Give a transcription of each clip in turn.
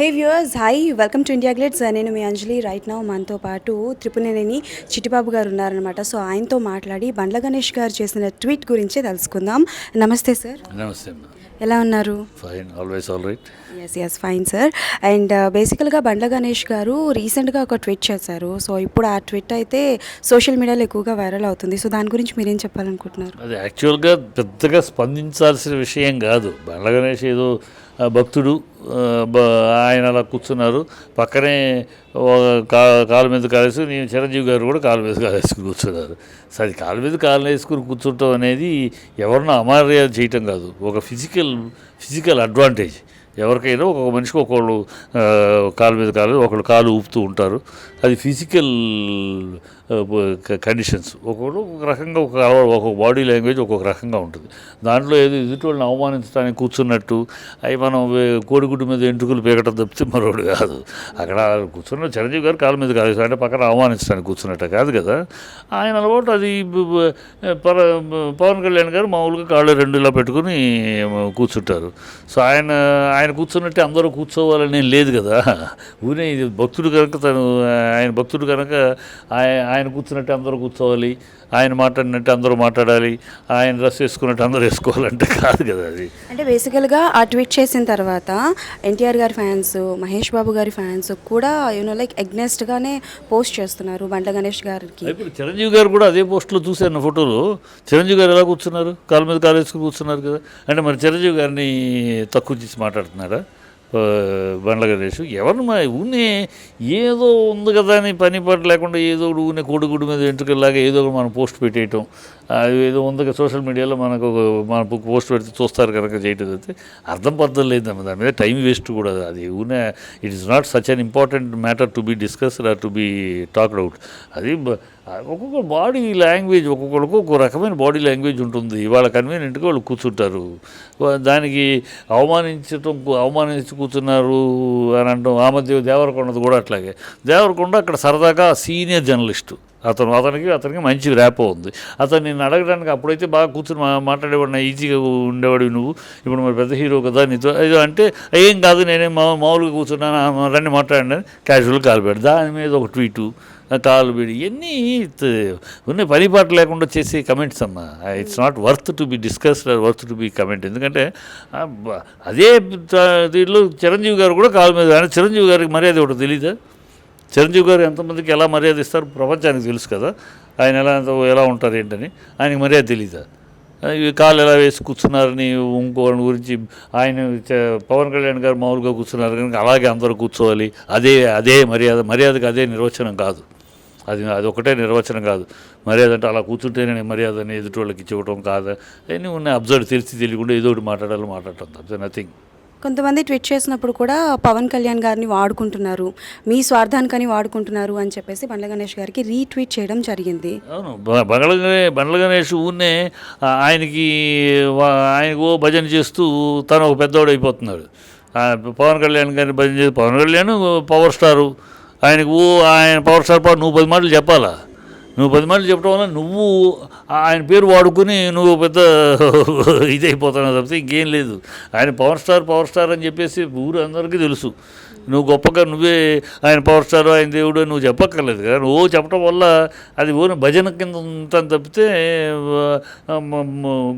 Hey viewers hi welcome to India glitz నేను మీ అంజలి right now మనతో పాటు త్రిపునేని చిట్టిబాబు గారు ఉన్నారనమాట సో ఆయనతో మాట్లాడి బండ్ల గణేష్ గారు చేసిన ట్వీట్ గురించి తెలుసుకుందాం నమస్తే సార్ నమస్తే ఎలా ఉన్నారు fine always all right yes yes fine sir and బేసికల్గా బండ్ల గణేష్ గారు రీసెంట్గా ఒక ట్వీట్ చేశారు సో ఇప్పుడు ఆ ట్వీట్ అయితే సోషల్ మీడియాలో ఎక్కువగా వైరల్ అవుతుంది సో దాని గురించి మీరేం చెప్పాలనుకుంటున్నారు అది యాక్చువల్గా పెద్దగా స్పందించాల్సిన విషయం కాదు బండ్ల గణేష్ ఏదో భక్తుడు ఆయన అలా కూర్చున్నారు పక్కనే కాలు మీద కాలేసి నేను చిరంజీవి గారు కూడా కాలు మీద కాలేసుకుని కూర్చున్నారు సో అది కాలు మీద కాలు వేసుకుని కూర్చుంటాం అనేది ఎవరినో అమర్యాద చేయటం కాదు ఒక ఫిజికల్ ఫిజికల్ అడ్వాంటేజ్ ఎవరికైనా ఒక మనిషికి ఒకళ్ళు కాలు మీద కాలు ఒకళ్ళు కాలు ఊపుతూ ఉంటారు అది ఫిజికల్ కండిషన్స్ ఒక్కొక్కరు ఒక రకంగా ఒక ఒక్కొక్క బాడీ లాంగ్వేజ్ ఒక్కొక్క రకంగా ఉంటుంది దాంట్లో ఏదో వాళ్ళని అవమానించడానికి కూర్చున్నట్టు అవి మనం కోడిగుడ్డు మీద ఎంట్రుకులు పీకటం తప్పితే మరోడు కాదు అక్కడ కూర్చున్న చిరంజీవి గారు కాలు మీద కాలేదు అంటే పక్కన అవమానించడానికి కూర్చున్నట్టు కాదు కదా ఆయన అలవాటు అది పవన్ కళ్యాణ్ గారు మామూలుగా కాళ్ళు రెండు ఇలా పెట్టుకుని కూర్చుంటారు సో ఆయన ఆయన ఆయన కూర్చున్నట్టే అందరూ కూర్చోవాలని లేదు కదా ఇది భక్తుడు కనుక తను ఆయన భక్తుడు కనుక ఆయన కూర్చున్నట్టే అందరూ కూర్చోవాలి ఆయన మాట్లాడినట్టు అందరూ మాట్లాడాలి ఆయన డ్రెస్ వేసుకున్నట్టు అందరూ వేసుకోవాలంటే కాదు కదా అది అంటే బేసికల్గా ఆ ట్వీట్ చేసిన తర్వాత ఎన్టీఆర్ గారి ఫ్యాన్స్ మహేష్ బాబు గారి ఫ్యాన్స్ కూడా యూనో లైక్ అగ్నెస్ట్గానే పోస్ట్ చేస్తున్నారు బండ్ల గణేష్ గారికి ఇప్పుడు చిరంజీవి గారు కూడా అదే పోస్ట్లో చూశాను ఫోటోలు చిరంజీవి గారు ఎలా కూర్చున్నారు కాళ్ళ మీద కాలు వేసుకుని కూర్చున్నారు కదా అంటే మరి చిరంజీవి గారిని తక్కువ చేసి మాట్లాడుతున్నారా బండ్ల గణేష్ ఎవరు మా ఊనే ఏదో ఉంది కదా అని పని పాట లేకుండా ఏదో ఒకటి ఊనే కోడిగుడి మీద వెంట్రుకల్లాగా ఏదో ఒకటి మనం పోస్ట్ పెట్టేయటం ఏదో ఉందిగా సోషల్ మీడియాలో మనకు ఒక మన పోస్ట్ పెడితే చూస్తారు కనుక చేయటం అయితే అర్థం పద్ధతి లేదు దాని మీద టైం వేస్ట్ కూడా అది ఊనే it is not such an important matter to be discussed or to be talked out అది ఒక్కొక్క బాడీ లాంగ్వేజ్ ఒక్కొక్కరికి ఒక్కొక్క రకమైన బాడీ లాంగ్వేజ్ ఉంటుంది వాళ్ళ కన్వీనియంట్గా వాళ్ళు కూర్చుంటారు దానికి అవమానించటం అవమానించి కూర్చున్నారు అని అంటాం ఆ మధ్య దేవరకొండది కూడా అట్లాగే దేవరకొండ అక్కడ సరదాగా సీనియర్ జర్నలిస్టు అతను అతనికి అతనికి మంచి ర్యాప్ ఉంది అతను నేను అడగడానికి అప్పుడైతే బాగా కూర్చుని మాట్లాడేవాడు నా ఈజీగా ఉండేవాడు నువ్వు ఇప్పుడు మరి పెద్ద హీరో కదా నీతో ఏదో అంటే ఏం కాదు నేనే మా మామూలుగా కూర్చున్నాను రండి మాట్లాడండి క్యాజువల్ కాల్ దాని మీద ఒక ట్వీటు తాళ్ళు బీడి ఇవన్నీ ఉన్న పని పాట లేకుండా చేసే కమెంట్స్ అమ్మా it's not worth to be discussed or worth to be comment ఎందుకంటే అదే దీంట్లో చిరంజీవి గారు కూడా కాలు మీద కానీ చిరంజీవి గారికి మర్యాద ఒకటి తెలియదా చిరంజీవి గారు ఎంతమందికి ఎలా మర్యాద ఇస్తారు ప్రపంచానికి తెలుసు కదా ఆయన ఎలా ఎలా ఉంటారు ఏంటని ఆయనకి మర్యాద తెలియదా కాలు ఎలా వేసి కూర్చున్నారని ఇంకోని గురించి ఆయన పవన్ కళ్యాణ్ గారు మామూలుగా కూర్చున్నారు కనుక అలాగే అందరూ కూర్చోవాలి అదే అదే మర్యాద మర్యాదకు అదే నిర్వచనం కాదు అది అది ఒకటే నిర్వచనం కాదు మర్యాద అంటే అలా కూర్చుంటేనే మర్యాదని ఎదుటోళ్ళకి ఇచ్చివ్వడం కాదు అవన్నీ ఉన్నాయి అబ్జర్వ్ తెలిసి తెలియకుండా ఏదో ఒకటి మాట్లాడాలి మాట్లాడటం తప్ప నథింగ్ కొంతమంది ట్వీట్ చేసినప్పుడు కూడా పవన్ కళ్యాణ్ గారిని వాడుకుంటున్నారు మీ స్వార్థానికని వాడుకుంటున్నారు అని చెప్పేసి బండ్ల గణేష్ గారికి రీట్వీట్ చేయడం జరిగింది అవును బండ్ల బండ్ల గణేష్ ఊనే ఆయనకి ఆయనకు భజన చేస్తూ తను ఒక పెద్దవాడు అయిపోతున్నాడు పవన్ కళ్యాణ్ గారిని భజన చేసి పవన్ కళ్యాణ్ పవర్ స్టారు ఆయనకు ఆయన పవర్ స్టార్ నువ్వు పది మాటలు చెప్పాలా నువ్వు పది మాటలు చెప్పడం వల్ల నువ్వు ఆయన పేరు వాడుకుని నువ్వు పెద్ద ఇదైపోతున్నావు తప్పితే ఇంకేం లేదు ఆయన పవర్ స్టార్ పవర్ స్టార్ అని చెప్పేసి ఊరు అందరికీ తెలుసు నువ్వు గొప్పగా నువ్వే ఆయన పవర్ స్టార్ ఆయన దేవుడు నువ్వు చెప్పక్కర్లేదు కదా నువ్వు చెప్పడం వల్ల అది ఓని భజన కింద ఉంటాను తప్పితే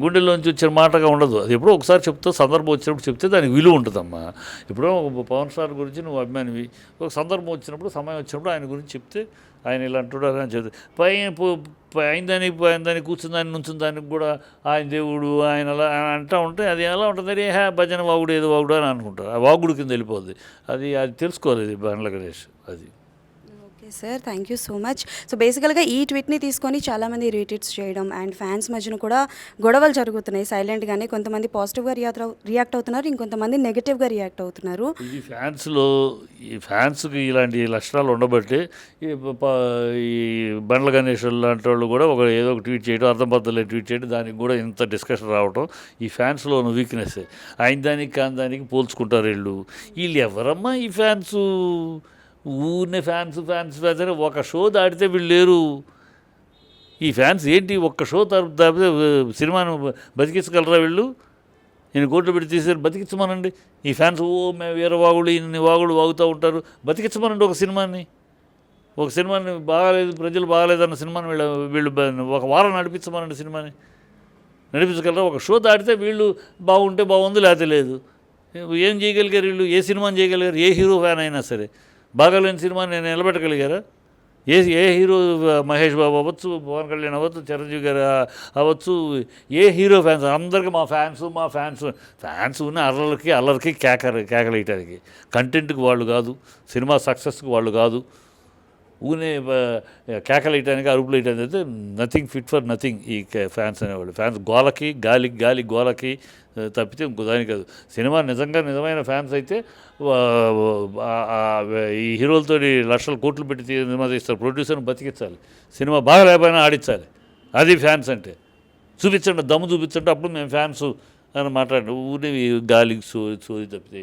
గుండెలోంచి వచ్చిన మాటగా ఉండదు అది ఎప్పుడో ఒకసారి చెప్తే సందర్భం వచ్చినప్పుడు చెప్తే దానికి విలువ ఉంటుందమ్మా ఎప్పుడో పవన్ స్టార్ గురించి నువ్వు అభిమానివి ఒక సందర్భం వచ్చినప్పుడు సమయం వచ్చినప్పుడు ఆయన గురించి చెప్తే ఆయన ఇలా అంటున్నారు అని చెప్తారు పై అయిందని పోయిందని కూర్చుందని నుంచుందానికి కూడా ఆయన దేవుడు ఆయన అలా అంటూ ఉంటే అది ఎలా ఉంటుంది హే భజన వాగుడు ఏదో వాగుడు అని అనుకుంటారు ఆ వాగుడు కింద వెళ్ళిపోద్ది అది అది తెలుసుకోలేదు బండ్ల అది sir thank you so much so బేసికల్గా ఈ ట్వీట్ని తీసుకొని చాలామంది రీట్వీట్స్ చేయడం అండ్ ఫ్యాన్స్ మధ్యన కూడా గొడవలు జరుగుతున్నాయి సైలెంట్గానే కొంతమంది పాజిటివ్గా రియాక్ట్ రియాక్ట్ అవుతున్నారు ఇంకొంతమంది నెగిటివ్గా రియాక్ట్ అవుతున్నారు ఈ ఫ్యాన్స్లో ఈ ఫ్యాన్స్కి ఇలాంటి లక్షణాలు ఉండబట్టి ఈ బండ్ల గణేష్ లాంటి వాళ్ళు కూడా ఒక ఏదో ఒక ట్వీట్ చేయడం అర్థబద్దలే ట్వీట్ చేయడం దానికి కూడా ఇంత డిస్కషన్ రావడం ఈ ఫ్యాన్స్లో ఉన్న వీక్నెస్ అయిన దానికి కాని దానికి పోల్చుకుంటారు వీళ్ళు వీళ్ళు ఎవరమ్మా ఈ ఫ్యాన్స్ ఊరిని ఫ్యాన్స్ ఫ్యాన్స్ ఫ్యాన్స్ అని ఒక షో దాటితే వీళ్ళు లేరు ఈ ఫ్యాన్స్ ఏంటి ఒక్క షో తప్పితే సినిమాను బతికించగలరా వీళ్ళు నేను కోట్లు పెట్టి తీసారు బతికించమనండి ఈ ఫ్యాన్స్ ఓ మేము వేరే వాగుడు ఇన్ని వాగుడు వాగుతూ ఉంటారు బతికించమనండి ఒక సినిమాని ఒక సినిమాని బాగాలేదు ప్రజలు బాగాలేదన్న సినిమాని వీళ్ళు వీళ్ళు ఒక వారం నడిపించమనండి సినిమాని నడిపించగలరా ఒక షో దాటితే వీళ్ళు బాగుంటే బాగుంది లేకపోతే లేదు ఏం చేయగలిగారు వీళ్ళు ఏ సినిమాని చేయగలిగారు ఏ హీరో ఫ్యాన్ అయినా సరే బాగాలేని సినిమా నేను నిలబెట్టగలిగారా ఏ ఏ హీరో మహేష్ బాబు అవ్వచ్చు పవన్ కళ్యాణ్ అవ్వచ్చు చిరంజీవి గారు అవ్వచ్చు ఏ హీరో ఫ్యాన్స్ అందరికీ మా ఫ్యాన్స్ మా ఫ్యాన్స్ ఫ్యాన్స్ ఉన్న అల్లరికి అల్లరికి కేకలు వేయటానికి కంటెంట్కి వాళ్ళు కాదు సినిమా సక్సెస్కి వాళ్ళు కాదు ఊనే కేకలేయటానికి అరుపులు వేయడానికి అయితే నథింగ్ ఫిట్ ఫర్ నథింగ్ ఈ ఫ్యాన్స్ అనేవాళ్ళు ఫ్యాన్స్ గోలకి గాలి గాలి గోలకి తప్పితే ఇంకో దాని కాదు సినిమా నిజంగా నిజమైన ఫ్యాన్స్ అయితే ఈ హీరోలతో లక్షల కోట్లు పెట్టి సినిమా తీస్తారు ప్రొడ్యూసర్ని బతికించాలి సినిమా బాగా లేకపోయినా ఆడించాలి అది ఫ్యాన్స్ అంటే చూపించండి దమ్ము చూపించండి అప్పుడు మేము ఫ్యాన్స్ అని మాట్లాడి ఊరిని గాలికి సో సోది తప్పితే